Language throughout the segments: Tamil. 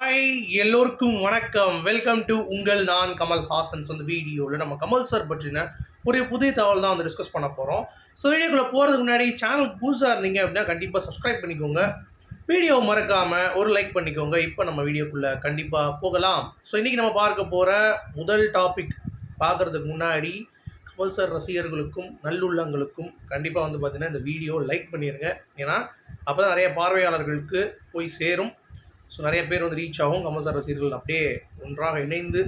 ஹாய் எல்லோருக்கும் வணக்கம். வெல்கம் டு உங்கள் நான் கமல் ஹாசன்ஸ் அந்த வீடியோவில் நம்ம கமல் சார் பற்றின ஒரு புதிய தகவல் தான் வந்து டிஸ்கஸ் பண்ண போகிறோம் ஸோ வீடியோக்குள்ளே போகிறதுக்கு முன்னாடி சேனலுக்கு புதுசாக இருந்தீங்க அப்படின்னா கண்டிப்பாக சப்ஸ்கிரைப் பண்ணிக்கோங்க. வீடியோ மறக்காமல் ஒரு லைக் பண்ணிக்கோங்க. இப்போ நம்ம வீடியோக்குள்ளே கண்டிப்பாக போகலாம். ஸோ இன்றைக்கி நம்ம பார்க்க போகிற முதல் டாபிக் பார்க்குறதுக்கு முன்னாடி கமல் சார் ரசிகர்களுக்கும் நல்லுள்ளங்களுக்கும் கண்டிப்பாக வந்து பார்த்தீங்கன்னா இந்த வீடியோ லைக் பண்ணிடுங்க ஏன்னா அப்போ தான் நிறைய பார்வையாளர்களுக்கு போய் சேரும். ஸோ நிறைய பேர் வந்து ரீச் ஆகும். கமல் சார் ரசிகர்கள் அப்படியே ஒன்றாக இணைந்து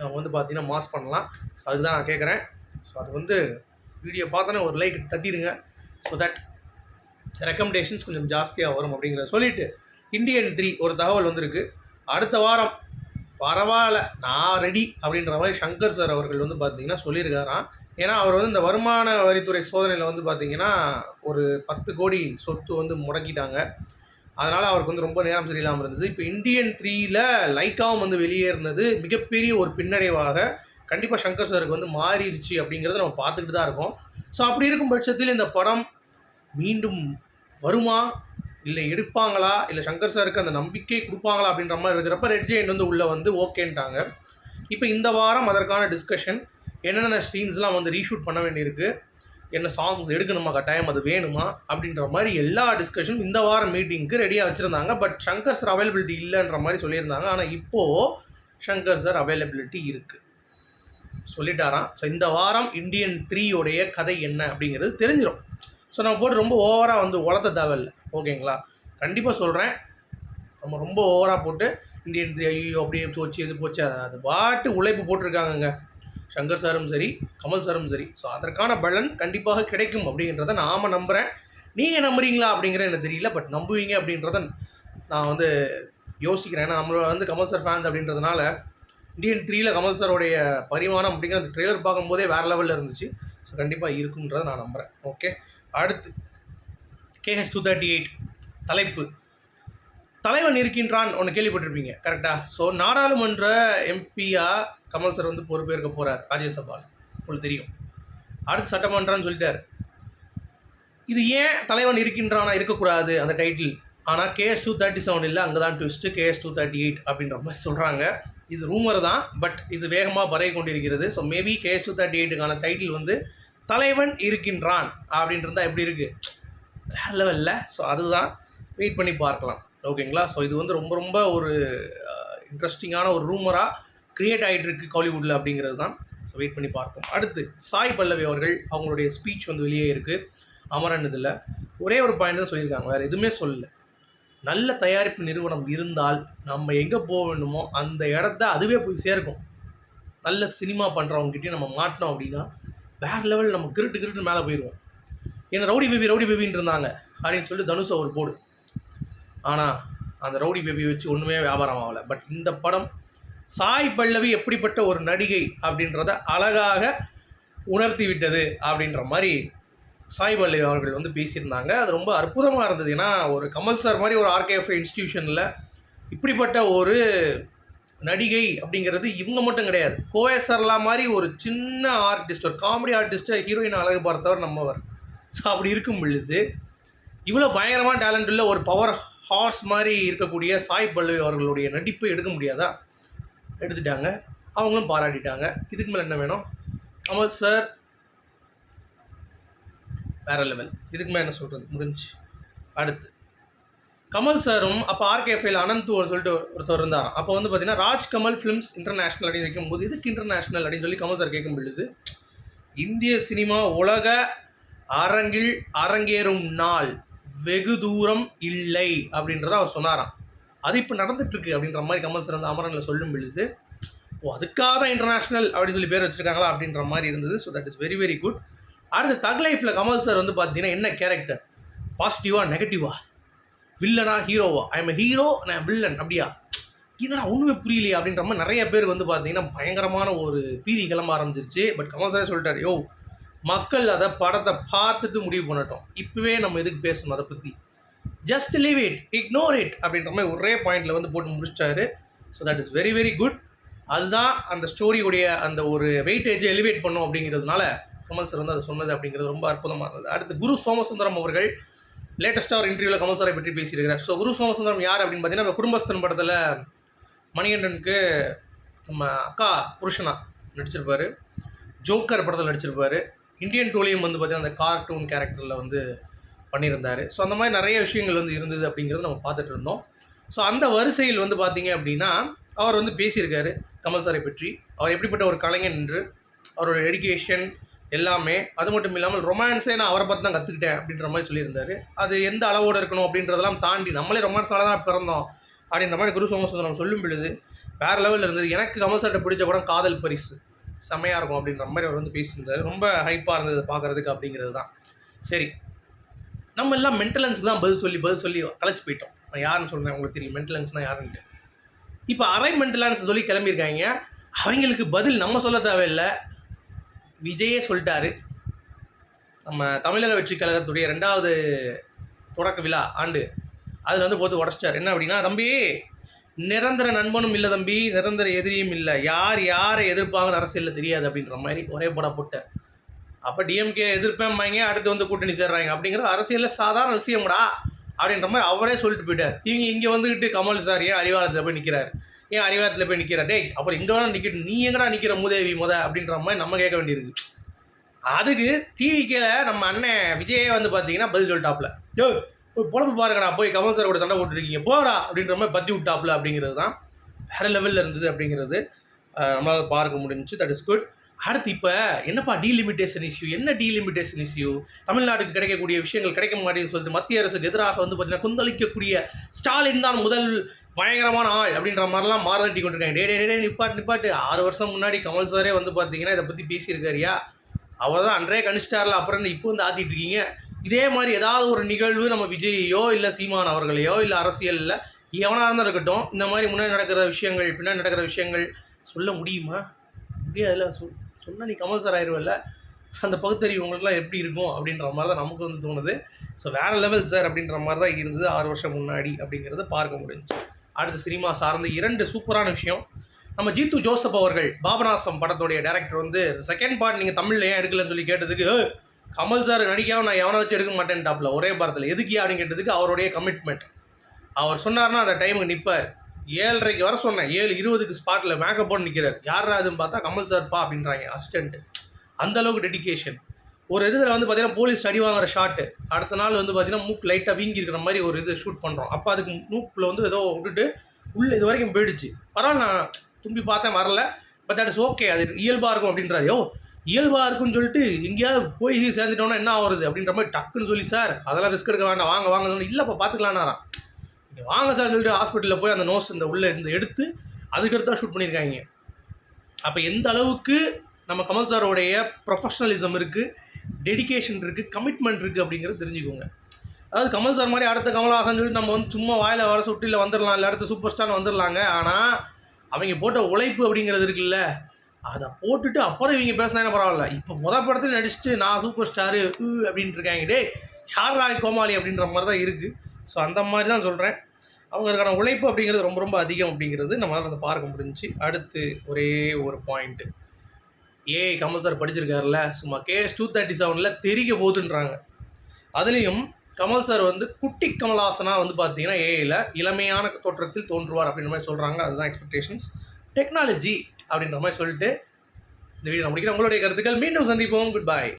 அவங்க வந்து பார்த்தீங்கன்னா மாஸ் பண்ணலாம். ஸோ அதுதான் நான் கேட்குறேன். ஸோ அது வந்து வீடியோ பார்த்தோன்னே ஒரு லைக் தட்டிடுங்க. ஸோ தட் ரெக்கமெண்டேஷன்ஸ் கொஞ்சம் ஜாஸ்தியாக வரும் அப்படிங்கிறத சொல்லிவிட்டு இந்தியன் த்ரீ ஒரு தகவல் வந்திருக்கு. அடுத்த வாரம் பரவாயில்ல நான் ரெடி அப்படின்ற மாதிரி சங்கர் சார் அவர்கள் வந்து பார்த்தீங்கன்னா சொல்லியிருக்காராம். ஏன்னா அவர் வந்து இந்த வருமான வரித்துறை சோதனையில் வந்து பார்த்தீங்கன்னா ஒரு பத்து கோடி சொத்து வந்து முடக்கிட்டாங்க. அதனால் அவருக்கு வந்து ரொம்ப நேரம் சரியில்லாமல் இருந்தது. இப்போ இந்தியன் த்ரீயில் லைக்காவும் வந்து வெளியேறினது மிகப்பெரிய ஒரு பின்னடைவாக கண்டிப்பாக சங்கர் சாருக்கு வந்து மாறிடுச்சு அப்படிங்கிறத நம்ம பார்த்துக்கிட்டு தான் இருக்கோம். ஸோ அப்படி இருக்கும் பட்சத்தில் இந்த படம் மீண்டும் வருமா? இல்லை எடுப்பாங்களா? இல்லை சங்கர் சாருக்கு அந்த நம்பிக்கை கொடுப்பாங்களா அப்படின்ற மாதிரி இருக்கிறப்ப ரெட் ஜெயின் வந்து உள்ளே வந்து ஓகேன்ட்டாங்க இப்போ இந்த வாரம் அதற்கான டிஸ்கஷன் என்னென்ன சீன்ஸ்லாம் வந்து ரீஷூட் பண்ண வேண்டியிருக்கு? என்ன சாங்ஸ் எடுக்கணுமா கட்டாயம் அது வேணுமா அப்படின்ற மாதிரி எல்லா டிஸ்கஷனும் இந்த வாரம் மீட்டிங்க்கு ரெடியாக வச்சுருந்தாங்க. பட் ஷங்கர் சார் அவைலபிலிட்டி இல்லைன்ற மாதிரி சொல்லியிருந்தாங்க. ஆனால் இப்போது ஷங்கர் சார் அவைலபிலிட்டி இருக்குது சொல்லிட்டாராம். ஸோ இந்த வாரம் இந்தியன் த்ரீயோடைய கதை என்ன அப்படிங்கிறது தெரிஞ்சிடும் ஸோ நம்ம போட்டு ரொம்ப ஓவராக வந்து உளத்த இல்லை ஓகேங்களா? கண்டிப்பாக சொல்கிறேன் நம்ம ரொம்ப ஓவராக போட்டு இந்தியன் த்ரீ ஐயோ அப்படியே போச்சு இது போச்சு அது அது பாட்டு உழைப்பு போட்டிருக்காங்கங்க. சங்கர் சாரும் சரி கமல் சாரும் சரி. ஸோ அதற்கான பலன் கண்டிப்பாக கிடைக்கும் அப்படிங்கிறத நாம் நம்புகிறேன் நீங்கள் நம்புறீங்களா அப்படிங்கிற எனக்கு தெரியல பட் நம்புவீங்க அப்படின்றத நான் வந்து யோசிக்கிறேன். ஏன்னா நம்மளோட வந்து கமல் சார் ஃபேன்ஸ் அப்படின்றதுனால இந்தியன் த்ரீயில் கமல் சாரோடைய பரிமாணம் அப்படிங்கிற அந்த ட்ரெய்லர் பார்க்கும்போதே வேறு லெவலில் இருந்துச்சு. ஸோ கண்டிப்பாக இருக்குன்றதை நான் நம்புகிறேன் ஓகே அடுத்து கேஹெச் டூ தேர்ட்டி எயிட் தலைப்பு. தலைவன் இருக்கின்றான் ஒன்று கேள்விப்பட்டிருப்பீங்க கரெக்டாக ஸோ நாடாளுமன்ற எம்பியாக கமல் சார் வந்து பொறுப்பேற்க போகிறார் ராஜ்யசபாவில் உங்களுக்கு தெரியும். அடுத்து சட்டமன்றம்னு சொல்லிட்டார். இது ஏன் தலைவன் இருக்கின்றானா இருக்கக்கூடாது அந்த டைட்டில் ஆனால் கேஎஸ் டூ தேர்ட்டி செவன் இல்லை அங்கே தான் twist K S two thirty eight அப்படின்ற மாதிரி சொல்கிறாங்க இது ரூமர் தான் பட் இது வேகமாக பரவி கொண்டிருக்கிறது. So maybe K S two thirty எயிட்டுக்கான title வந்து தலைவன் இருக்கின்றான் அப்படின்றது எப்படி இருக்குது வேறு லெவலில் ஸோ அதுதான் வெயிட் பண்ணி பார்க்கலாம். ஓகேங்களா? ஸோ இது வந்து ரொம்ப ரொம்ப ஒரு இன்ட்ரெஸ்டிங்கான ஒரு ரூமராக க்ரியேட் ஆகிட்டு இருக்கு காலிவுட்டில் அப்படிங்கிறது தான் ஸோ வெயிட் பண்ணி பார்ப்போம். அடுத்து சாய் பல்லவி அவர்கள் அவங்களுடைய ஸ்பீச் வந்து வெளியே இருக்குது அமரன் இதில். ஒரே ஒரு பாயிண்ட் தான் சொல்லியிருக்காங்க. வேறு எதுவுமே சொல்லலை. நல்ல தயாரிப்பு நிறுவனம் இருந்தால் நம்ம எங்கே போக வேண்டுமோ அந்த இடத்த அதுவே போய் சேர்க்கும். நல்ல சினிமா பண்ணுறவங்ககிட்டயும் நம்ம மாட்டினோம் அப்படின்னா வேறு லெவல் நம்ம கிருட்டு கிருட்டு மேலே போயிடுவோம் ஏன்னா ரவுடி பேபி ரவுடி பேபின்னு இருந்தாங்க. அப்படின்னு சொல்லிட்டு தனுஷ் ஒரு போடு. ஆனால் அந்த ரவுடி பேபி வச்சு ஒன்றுமே வியாபாரம் ஆகலை. பட் இந்த படம் சாய் பல்லவி எப்படிப்பட்ட ஒரு நடிகை அப்படின்றத அழகாக உணர்த்தி விட்டது அப்படின்ற மாதிரி சாய் பல்லவி அவர்கள் வந்து பேசியிருந்தாங்க. அது ரொம்ப அற்புதமாக இருந்தது. ஏன்னா ஒரு கமல் சார் மாதிரி ஒரு ஆர்கேஎஃப் இன்ஸ்டிடியூஷனில் இப்படிப்பட்ட ஒரு நடிகை அப்படிங்கிறது இவங்க மட்டும் கிடையாது. கோஎஸ்ஆர்லா மாதிரி ஒரு சின்ன ஆர்டிஸ்ட் ஒரு காமெடி ஆர்டிஸ்ட்டை ஹீரோயின் அழகு பார்த்தவர் நம்மவர். ஸோ அப்படி இருக்கும் பொழுது இவ்வளோ பயங்கரமாக டேலண்ட் உள்ள ஒரு பவர் ஹார்ஸ் மாதிரி இருக்கக்கூடிய சாய் பல்லவி அவர்களுடைய நடிப்பை எடுக்க முடியாதா? எடுத்துட்டாங்க. அவங்களும் பாராட்டிட்டாங்க. இதுக்கு மேலே என்ன வேணும்? கமல் சார் வேற லெவல் இதுக்கு மேலே என்ன சொல்கிறது முடிஞ்சு. அடுத்து. கமல் சாரும் அப்போ ஆர்கேஃபைல் அனந்த் சொல்லிட்டு ஒருத்தர் இருந்தார் அப்போ வந்து பார்த்தீங்கன்னா ராஜ்கமல் ஃபிலிம்ஸ் இன்டர்நேஷ்னல் அப்படின்னு வைக்கும்போது இதுக்கு இன்டர்நேஷ்னல் அப்படின்னு சொல்லி கமல் சார் கேட்கும் பொழுது இந்திய சினிமா உலக அரங்கில் அரங்கேறும் நாள். வெகு தூரம் இல்லை அப்படின்றத அவர் சொன்னாராம். அது இப்போ நடந்துட்டுருக்கு அப்படின்ற மாதிரி கமல் சார் வந்து அமரனில் சொல்லும் பொழுது ஓ அதுக்காக தான் இன்டர்நேஷ்னல் அப்படின்னு சொல்லி பேர் வச்சுருக்காங்களா அப்படின்ற மாதிரி இருந்தது. So that is very very good அடுத்து தக் லைஃப்பில் கமல் சார் வந்து பார்த்தீங்கன்னா என்ன கேரக்டர் பாசிட்டிவா நெகட்டிவா வில்லனா ஹீரோவா ஐ எம் ஹீரோ நான் வில்லன் அப்படியா? என்னடா ஒன்றுமே புரியலையா அப்படின்ற மாதிரி நிறைய பேர் வந்து பார்த்தீங்கன்னா பயங்கரமான ஒரு பீதி கிளம்ப ஆரம்பிச்சிருச்சு. பட் கமல் சாரே சொல்லிட்டார் யோ மக்கள் அதை படத்தை பார்த்துட்டு முடிவு பண்ணட்டும். இப்போவே நம்ம எதுக்கு பேசணும் அதை பற்றி just leave it ignore it அப்படின்ற மாதிரி ஒரே பாயிண்டில் வந்து போட்டு முடிச்சிட்டாரு. So that is very very good அதுதான் அந்த ஸ்டோரியுடைய அந்த ஒரு வெயிட்டேஜை எலிவேட் பண்ணும் அப்படிங்கிறதுனால கமல் சார் வந்து அதை சொன்னது அப்படிங்கிறது ரொம்ப அற்புதமாக இருந்தது அடுத்து குரு சோமசுந்தரம் அவர்கள் லேட்டஸ்ட்டாக ஒரு இன்டர்வியூவில் கமல் சாரை பற்றி பேசியிருக்கிறார். ஸோ குரு சோமசுந்தரம் யார் அப்படின்னு பார்த்தீங்கன்னா இப்ப குடும்பஸ்தன் படத்தில் மணிகண்டனுக்கு நம்ம அக்கா புருஷனா நடிச்சிருப்பார். ஜோக்கர் படத்தில் நடிச்சிருப்பார். இந்தியன் டூலையும் வந்து பார்த்தீங்கன்னா அந்த கார்ட்டூன் கேரக்டரில் வந்து பண்ணியிருந்தார். ஸோ அந்த மாதிரி நிறைய விஷயங்கள் வந்து இருந்தது அப்படிங்கிறது நம்ம பார்த்துட்டு இருந்தோம். ஸோ அந்த வரிசையில் வந்து பார்த்தீங்க அப்படின்னா அவர் வந்து பேசியிருக்காரு கமல் சாரை பற்றி. அவர் எப்படிப்பட்ட ஒரு கலைஞன் என்று அவரோட எடிகேஷன் எல்லாமே அது மட்டும் இல்லாமல் ரொமான்ஸே நான் அவரை பார்த்து தான் கற்றுக்கிட்டேன் அப்படின்ற மாதிரி சொல்லியிருந்தாரு. அது எந்த அளவோடு இருக்கணும் அப்படின்றதெல்லாம் தாண்டி நம்மளே ரொமான்ஸ்னால தான் பிறந்தோம் அப்படின்ற மாதிரி குரு சோமசுந்தரம் சொல்லும் பொழுது வேறு லெவலில் இருந்தது. எனக்கு கமல் சார்கிட்ட பிடிச்ச படம் காதல் பரிசு. செம்மையாக இருக்கும் அப்படின்ற மாதிரி அவர் வந்து பேசியிருந்தார். ரொம்ப ஹைப்பாக இருந்தது பார்க்குறதுக்கு அப்படிங்கிறது தான் சரி. நம்ம எல்லாம் மென்டலன்ஸ்க்கு தான் பதில் சொல்லி பதில் சொல்லி கலைச்சி போயிட்டோம். நான் யாருன்னு சொல்கிறேன் உங்களுக்கு தெரியும். மென்டலன்ஸ்னால் யாருன்ட்டு. இப்போ அரை மென்டலன்ஸ் சொல்லி கிளம்பியிருக்காங்க. அவங்களுக்கு பதில் நம்ம சொல்ல தேவையில்லை. விஜயே சொல்லிட்டாரு. நம்ம தமிழக வெற்றி கழகத்துடைய ரெண்டாவது தொடக்க விழா ஆண்டு. அதில் வந்து போட்டு உடச்சிட்டார். என்ன அப்படின்னா தம்பி நிரந்தர நண்பனும் இல்லை தம்பி நிரந்தர எதிரியும் இல்லை. யார் யாரை எதிர்ப்பாங்கன்னு அரசியலில் தெரியாது அப்படின்ற மாதிரி ஒரே போட போட்ட. அப்போ டிஎம்கே எதிர்ப்பேம்பாங்க அடுத்து வந்து கூட்டணி சேர்றாங்க அப்படிங்கிறது அரசியலில் சாதாரண விஷயம்டா அப்படின்ற மாதிரி அவரே சொல்லிட்டு போயிட்டார். இவங்க இங்கே வந்துக்கிட்டு கமல் சார் ஏன் அறிவாரத்தில் போய் நிற்கிறார் ஏன் அறிவாரத்தில் போய் நிற்கிறார் டேய் அப்புறம் இங்கே வேணால் நிற்கிட்டு நீ எங்கடா நிற்கிற மூதேவி முத அப்படின்ற மாதிரி நம்ம கேட்க வேண்டியிருக்கு. அதுக்கு டிவிக்கில் நம்ம அண்ணன் விஜயே வந்து பார்த்தீங்கன்னா பதில் சொல்லிட்டாப்ல. யோ போய் பொழப்பு பாருங்கடா போய் கமல் சார் கூட சண்டை போட்டுருக்கீங்க. போடா அப்படின்ற மாதிரி பத்தி விட்டாப்ல அப்படிங்கிறது தான். வேறு லெவலில் இருந்தது அப்படிங்கிறது. நம்மளால் நம்மளால பார்க்க முடிஞ்சுச்சு. தட் இஸ் குட் அடுத்து இப்போ என்னப்பா டீலிமிட்டேஷன் இஷ்யூ என்ன டீலிமிட்டேஷன் இஷ்யூ தமிழ்நாட்டுக்கு கிடைக்கக்கூடிய விஷயங்கள் கிடைக்க மாட்டேங்குன்னு சொல்லிட்டு மத்திய அரசுக்கு எதிராக வந்து பார்த்தீங்கன்னா குந்தளிக்கக்கூடிய ஸ்டாலின் தான் முதல் பயங்கரமான ஆள் அப்படின்ற மாதிரிலாம் மாறதட்டி கொண்டிருக்காங்க. டே டே டே, நிப்பாட்டு நிப்பாட்டு. ஆறு வருஷம் முன்னாடி கமல் சாரே வந்து பார்த்தீங்கன்னா இதை பற்றி பேசியிருக்காருயா? அவர் தான் அன்றே கணிச்சிட்டார்ல. அப்புறம் இப்போ வந்து ஆத்திட்டு இருக்கீங்க? இதே மாதிரி ஏதாவது ஒரு நிகழ்வு நம்ம விஜயையோ இல்லை சீமான் அவர்களையோ இல்லை அரசியலில் எவனாக இருந்தால் இருக்கட்டும் இந்த மாதிரி முன்னாடி நடக்கிற விஷயங்கள் பின்னாடி நடக்கிற விஷயங்கள் சொல்ல முடியுமா? முடியாதுல்ல சொல் சொன்னால் நீ கமல் சார் ஆயிடுவல்ல அந்த பகுத்தறிவு உங்களுக்குலாம் எப்படி இருக்கும்? அப்படின்ற மாதிரி தான் நமக்கு வந்து தோணுது. ஸோ வேறு லெவல் சார் அப்படின்ற மாதிரி தான் இருந்தது ஆறு வருஷம் முன்னாடி அப்படிங்கிறத பார்க்க முடிஞ்சுச்சு அடுத்து சினிமா சார்ந்த இரண்டு சூப்பரான விஷயம். நம்ம ஜீத்து ஜோசப் அவர்கள் பாபநாசம் படத்துடைய டேரக்டர் வந்து செகண்ட் பார்ட் நீங்கள் தமிழில் ஏன் எடுக்கலன்னு சொல்லி கேட்டதுக்கு கமல் சார் நடிக்காமல் நான் எவனை வச்சு எடுக்க மாட்டேன்டாப்ல ஒரே பாரத்தில். எதுக்கியா அப்படின்னு கேட்டதுக்கு அவருடைய கமிட்மெண்ட் அவர் சொன்னார்னா அந்த டைமுக்கு நிற்பார் ஏழரைக்கு வர சொன்னேன். ஏழு இருபதுக்கு ஸ்பாட்டில் மேக்கப் போட்டு நிற்கிறார் யாரா அதுன்னு பார்த்தா கமல் சார் பா அப்படின்றாங்க அசிஸ்டண்ட்டு அந்த அளவுக்கு டெடிகேஷன் ஒரு இதில் வந்து பார்த்தீங்கன்னா போலீஸ் அடி வாங்குற ஷாட்டு அடுத்த நாள் வந்து பார்த்தீங்கன்னா மூக்கு லைட்டாக வீங்கி இருக்கிற மாதிரி ஒரு இது ஷூட் பண்ணுறோம் அப்போ அதுக்கு மூக்கில் வந்து ஏதோ விட்டுட்டு உள்ளே இது வரைக்கும் போயிடுச்சு. பரவாயில்ல நான் தும்பி பார்த்தேன் வரல. பட் தட் இஸ் ஓகே அது இயல்பாக இருக்கும் அப்படின்றாரு. யோ இயல்பாக இருக்குன்னு சொல்லிட்டு எங்கேயாவது போய் சேர்ந்துட்டோம்னா என்ன ஆகுறது அப்படின்ற மாதிரி டக்குன்னு சொல்லி சார் அதெல்லாம் ரிஸ்க் எடுக்க வேண்டாம். வாங்க வாங்க. இல்லைப்பா பார்த்துக்கலான்னாராம் நீங்கள் வாங்க சார் சொல்லிட்டு ஹாஸ்பிட்டலில் போய் அந்த நோஸ் இந்த உள்ளே இருந்து எடுத்து அதுக்கடுத்து தான் ஷூட் பண்ணியிருக்காங்க. அப்போ எந்த அளவுக்கு நம்ம கமல் சாரோடைய ப்ரொஃபஷனலிசம் இருக்குது டெடிகேஷன் இருக்குது கமிட்மெண்ட் இருக்குது அப்படிங்கிறது தெரிஞ்சுக்கோங்க. அதாவது கமல் சார் மாதிரி அடுத்த கமல்ஹாசன் சொல்லி நம்ம வந்து சும்மா வாயில் வர சுட்டியில் வந்துடலாம் இல்லை அடுத்த சூப்பர் ஸ்டார் வந்துடலாங்க ஆனால் அவங்க போட்ட உழைப்பு அப்படிங்கிறது இருக்குல்ல அதை போட்டுட்டு அப்புறம் இவங்க பேசினா என்ன பரவாயில்ல? இப்போ முத படத்தில் நடிச்சுட்டு நான் சூப்பர் ஸ்டாரு அப்படின்ட்டு இருக்காங்க. டே ஷார்லாய் கோமாளி அப்படின்ற மாதிரி தான் இருக்குது ஸோ அந்த மாதிரி தான் சொல்கிறேன் அவங்களுக்கான உழைப்பு அப்படிங்கிறது ரொம்ப ரொம்ப அதிகம் அப்படிங்கிறது நம்மளால் அதை பார்க்க முடிஞ்சுச்சு. அடுத்து ஒரே ஒரு பாயிண்ட்டு ஏ கமல் சார் படிச்சிருக்காருல சும்மா கேஎஸ் டூ தேர்ட்டி செவனில் தெரிய போகுதுன்றாங்க. அதுலேயும் கமல் சார் வந்து குட்டி கமலாசனாக வந்து பார்த்தீங்கன்னா ஏஐயில் இளமையான தோற்றத்தில் தோன்றுவார் அப்படின்ற மாதிரி சொல்கிறாங்க அதுதான் எக்ஸ்பெக்டேஷன்ஸ் டெக்னாலஜி அப்படின்ற மாதிரி சொல்லிட்டு இந்த வீடியோ முடிக்கிறேன். உங்களுடைய கருத்துக்கள். மீண்டும் சந்திப்போம். Good bye